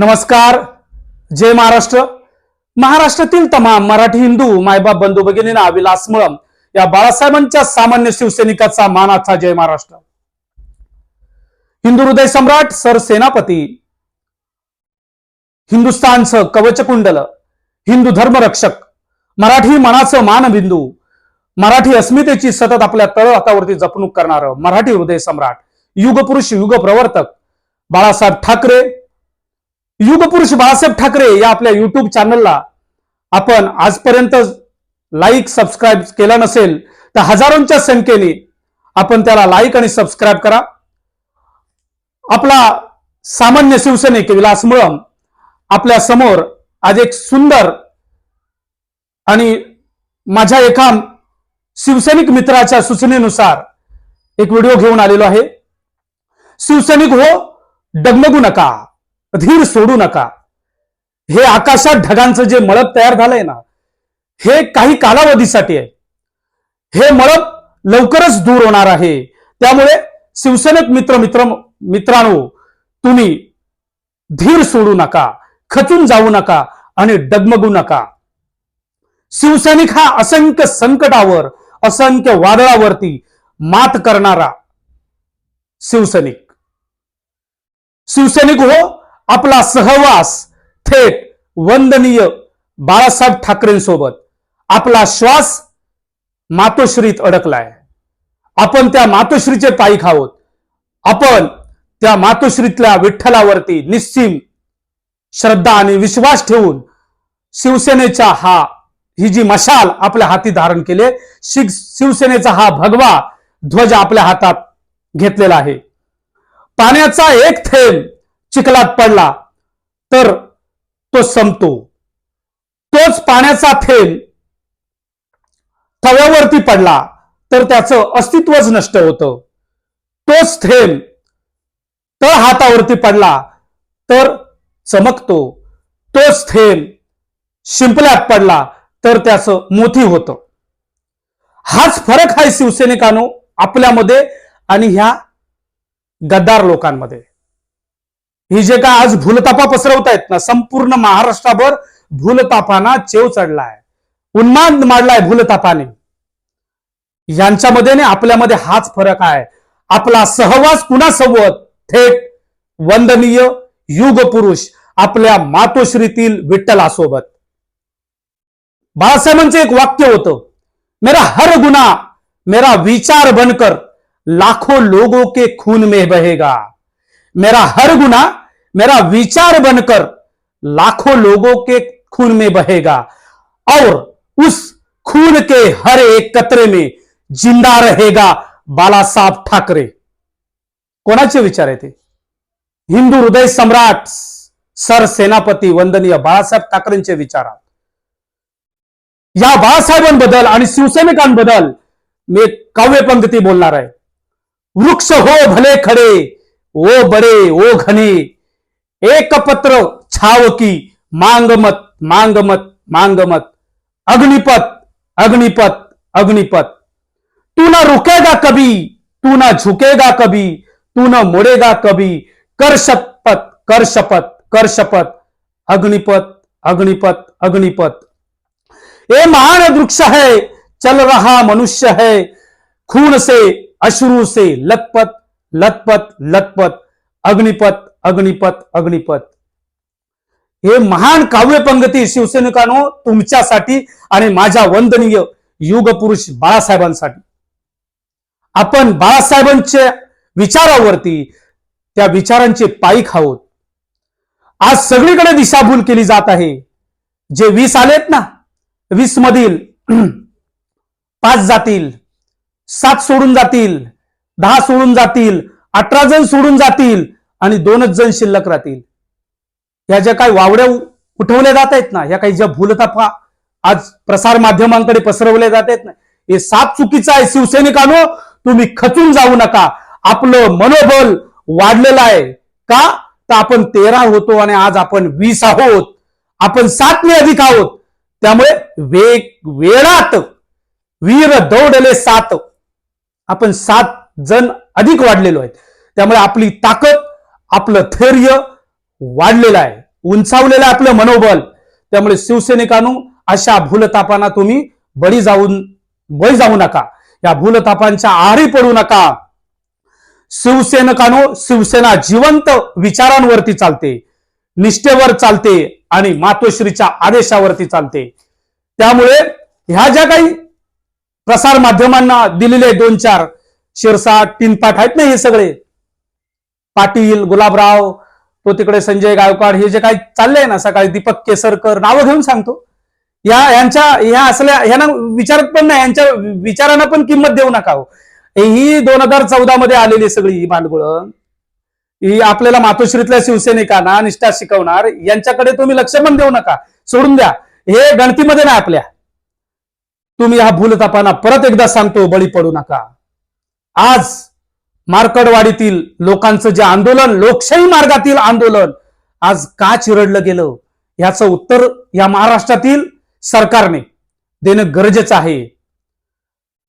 नमस्कार. जय महाराष्ट्र. महाराष्ट्रातील तमाम मराठी हिंदू मायबाप बंधू भगिनींना विलास मळम या बाळासाहेबांच्या सामान्य शिवसैनिकाचा मानाचा जय महाराष्ट्र. हिंदू हृदय सम्राट सर सेनापती हिंदुस्थानचं कवचकुंडल हिंदू धर्मरक्षक मराठी मनाचं मानबिंदू मराठी अस्मितेची सतत आपल्या तळ हातावरती जपणूक करणारं मराठी हृदय सम्राट युगपुरुष युग प्रवर्तक बाळासाहेब ठाकरे युगपुरुष बाळासाहेब ठाकरे या आपल्या युट्यूब चॅनलला आपण आजपर्यंत लाईक सबस्क्राईब केला नसेल तर हजारोंच्या संख्येने आपण त्याला लाईक आणि सबस्क्राईब करा. आपला सामान्य शिवसैनिक विलास मुळम आपल्यासमोर आज एक सुंदर आणि माझ्या एका शिवसैनिक मित्राच्या सूचनेनुसार एक व्हिडिओ घेऊन आलेलो आहे. शिवसैनिक हो डगमगू नका. धीर सोडू नका. हे आकाशात ढगांचं जे मळप तयार झालंय ना हे काही कालावधीसाठी आहे. हे मळप लवकरच दूर होणार आहे. त्यामुळे शिवसैनिक मित्र मित्र मित्रांनो तुम्ही धीर सोडू नका खचून जाऊ नका आणि डगमगू नका. शिवसैनिक हा असंख्य संकटावर असंख्य वादळावरती मात करणारा शिवसैनिक. शिवसैनिक हो आपला सहवास थेट वंदनीय बाळासाहेब ठाकरेंसोबत. आपला श्वास मातोश्रीत अडकलाय. आपण त्या मातोश्रीचे पायी खावत आपण त्या मातोश्रीतल्या विठ्ठलावरती निश्चिम श्रद्धा आणि विश्वास ठेवून शिवसेनेचा हा ही जी मशाल आपल्या हाती धारण केले शिख शिवसेनेचा हा भगवा ध्वज आपल्या हातात घेतलेला आहे. पाण्याचा एक थेंब चिखलात पडला तर तो संपतो. तोच पाण्याचा थेंब तव्यावरती पडला तर त्याचं अस्तित्वच नष्ट होतं. तोच थेंब तळ हातावरती पडला तर चमकतो. तोच थेंब शिंपल्यात पडला तर त्याचं मोती होतं. हाच फरक आहे शिवसैनिकांनो आपल्यामध्ये आणि ह्या गद्दार लोकांमध्ये. ही जे काय आज भूलतापा पसरवतायत ना संपूर्ण महाराष्ट्राभर भूलतापाना चेव चढलाय. उन्माद मांडलाय भूलतापाने. यांच्यामध्ये आपल्यामध्ये हाच फरक आहे. आपला सहवास कुणासोबत? थेट वंदनीय युग पुरुष आपल्या मातोश्रीतील विठ्ठलासोबत. बाळासाहेबांचं एक वाक्य होतं मेरा हर गुना मेरा विचार बनकर लाखों लोगों के खून में बहेगा. मेरा हर गुना मेरा विचार बनकर लाखों लोगों के खून में बहेगा। और उस खून के हर एक कतरे में जिंदा रहेगा बालासाहेब ठाकरे। कोणाचे विचार आहे ते? हिंदू हृदय सम्राट सर सेनापती वंदनीय बाळासाहेब ठाकरेंचे विचार या बाळासाहेबांबद्दल आणि शिवसैनिकांबद्दल मी काव्य पंक्ती बोलणार आहे. वृक्ष हो भले खडे ओ बडे ओ घने एक पत्र छाव की मांगमत मांगमत मांगमत। अग्निपत अग्निपत अग्निपत तू ना रुकेगा कभी तू ना झुकेगा कभी तू न मुड़ेगा कभी। कर शपथ कर शपथ कर शपथ। अग्निपत अग्निपत अग्निपत ये महान वृक्ष है चल रहा मनुष्य है। खून से अश्रु से लथपथ लथपथ लथपथ अग्निपत अग्निपत अग्निपत हे महान काव्यपंगती शिवसैनिकांनो तुमच्यासाठी आणि माझ्या वंदनीय युगपुरुष बाळासाहेबांसाठी. आपण बाळासाहेबांच्या विचारावरती त्या विचारांचे पायी खाऊत आज सगळीकडे दिशाभूल केली जात आहे. जे वीस आलेत ना वीस मधील पाच जातील सात सोडून जातील दहा सोडून जातील अठरा जण सोडून जातील आणि दोनच जण शिल्लक राहतील. ह्या ज्या काही वावड्या उठवल्या जात आहेत ना ह्या काही ज्या भूलताफा आज प्रसार माध्यमांकडे पसरवल्या जात आहेत ना हे सात चुकीचं आहे शिवसैनिकांनो तुम्ही खचून जाऊ नका. आपलं मनोबल वाढलेलं आहे. का? तर आपण तेरा होतो आणि आज आपण वीस आहोत. आपण सातने अधिक आहोत. त्यामुळे वेग वेळात वीर दौडले सात. आपण सात जण अधिक वाढलेलो आहेत. त्यामुळे आपली ताकद आपलं धैर्य वाढलेलं आहे. उंचावलेलं आहे आपलं मनोबल. त्यामुळे शिवसैनिकांनो अशा भूलतापांना तुम्ही बळी जाऊन बळी जाऊ नका. या भूलतापांच्या आहारी पडू नका. शिवसेनकानो शिवसेना जिवंत विचारांवरती चालते. निष्ठेवर चालते आणि मातोश्रीच्या आदेशावरती चालते. त्यामुळे ह्या ज्या काही प्रसार माध्यमांना दिलेले दोन चार शिरसाट तीनपाठ आहेत ना हे सगळे. पाटील गुलाबराव तो तिकडे संजय गायकवाड हे जे काही चाललंय ना सकाळी दीपक केसरकर नावं घेऊन सांगतो. या यांच्या ह्या असल्या ह्यांना विचारत पण नाही यांच्या विचारांना पण किंमत देऊ नका हो. ही दोन हजार चौदा मध्ये आलेली सगळी ही भांडगुळ. ही आपल्याला मातोश्रीतल्या शिवसैनिकांना निष्ठा शिकवणार यांच्याकडे तुम्ही लक्ष पण देऊ नका. सोडून द्या. हे गणतीमध्ये नाही आपल्या. तुम्ही ह्या भूलतापांना परत एकदा सांगतो बळी पडू नका. आज मार्कडवाडीतील लोकांचं जे आंदोलन लोकशाही मार्गातील आंदोलन आज का चिरडलं गेलं? याचं उत्तर या महाराष्ट्रातील सरकारने देणं गरजेचं आहे.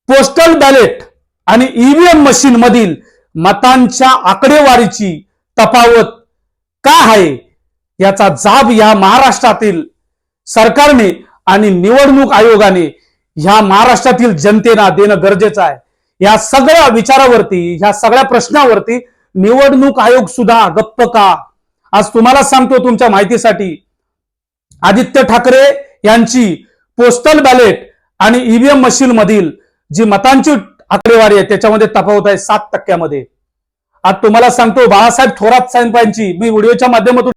पोस्टल बॅलेट आणि ईव्हीएम मशीन मधील मतांच्या आकडेवारीची तफावत का आहे? याचा जाब या महाराष्ट्रातील सरकारने आणि निवडणूक आयोगाने ह्या महाराष्ट्रातील जनतेला देणं गरजेचं आहे. या सगळ्या विचारावरती ह्या सगळ्या प्रश्नावरती निवडणूक आयोग सुद्धा गप्प का? आज तुम्हाला सांगतो तुमच्या माहितीसाठी. आदित्य ठाकरे यांची पोस्टल बॅलेट आणि ईव्हीएम मशीन मधील जी मतांची आकडेवारी आहे त्याच्यामध्ये तफावत आहे सात टक्क्यामध्ये. आज तुम्हाला सांगतो बाळासाहेब थोरात साहेबांची मी व्हिडिओच्या माध्यमातून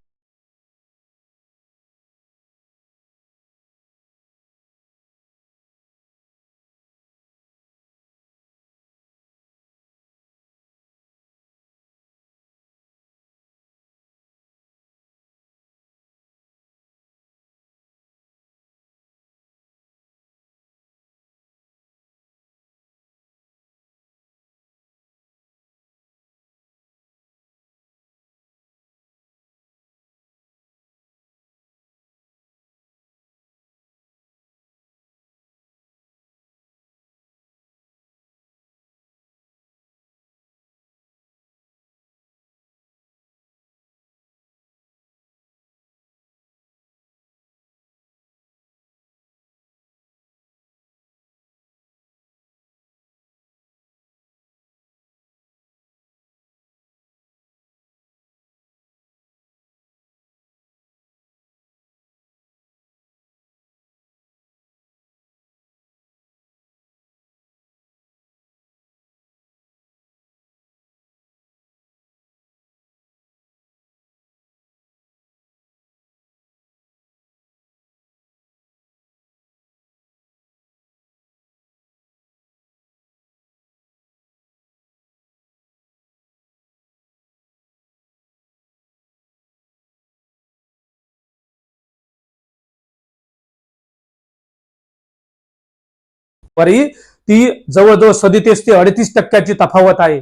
वरी ती जवळजवळ सदतीस ते अडतीस टक्क्याची तफावत आहे.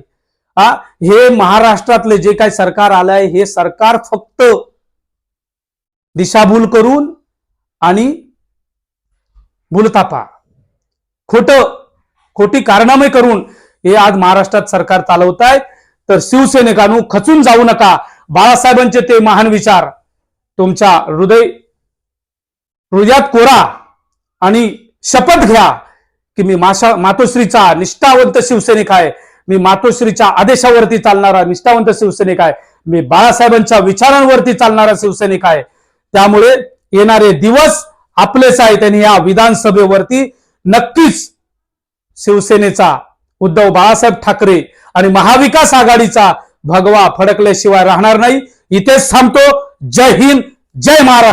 हा हे महाराष्ट्रातले जे काही सरकार आलंय हे सरकार फक्त दिशाभूल करून आणि भूलतापा खोट खोटी कारणामय करून हे आज महाराष्ट्रात सरकार चालवत आहे तर शिवसैनिकांनो खचून जाऊ नका. बाळासाहेबांचे ते महान विचार. तुमच्या हृदय हृदयात कोरा आणि शपथ घ्या. की मी माशा मातोश्रीचा निष्ठावंत शिवसैनिक आहे. मी मातोश्रीच्या आदेशावरती चालणारा निष्ठावंत शिवसैनिक आहे. मी बाळासाहेबांच्या विचारांवरती चालणारा शिवसैनिक आहे. त्यामुळे येणारे दिवस आपलेच आहेत आणि या विधानसभेवरती नक्कीच शिवसेनेचा उद्धव बाळासाहेब ठाकरे आणि महाविकास आघाडीचा भगवा फडकल्याशिवाय राहणार नाही. इथेच थांबतो. जय हिंद जय महाराष्ट्र.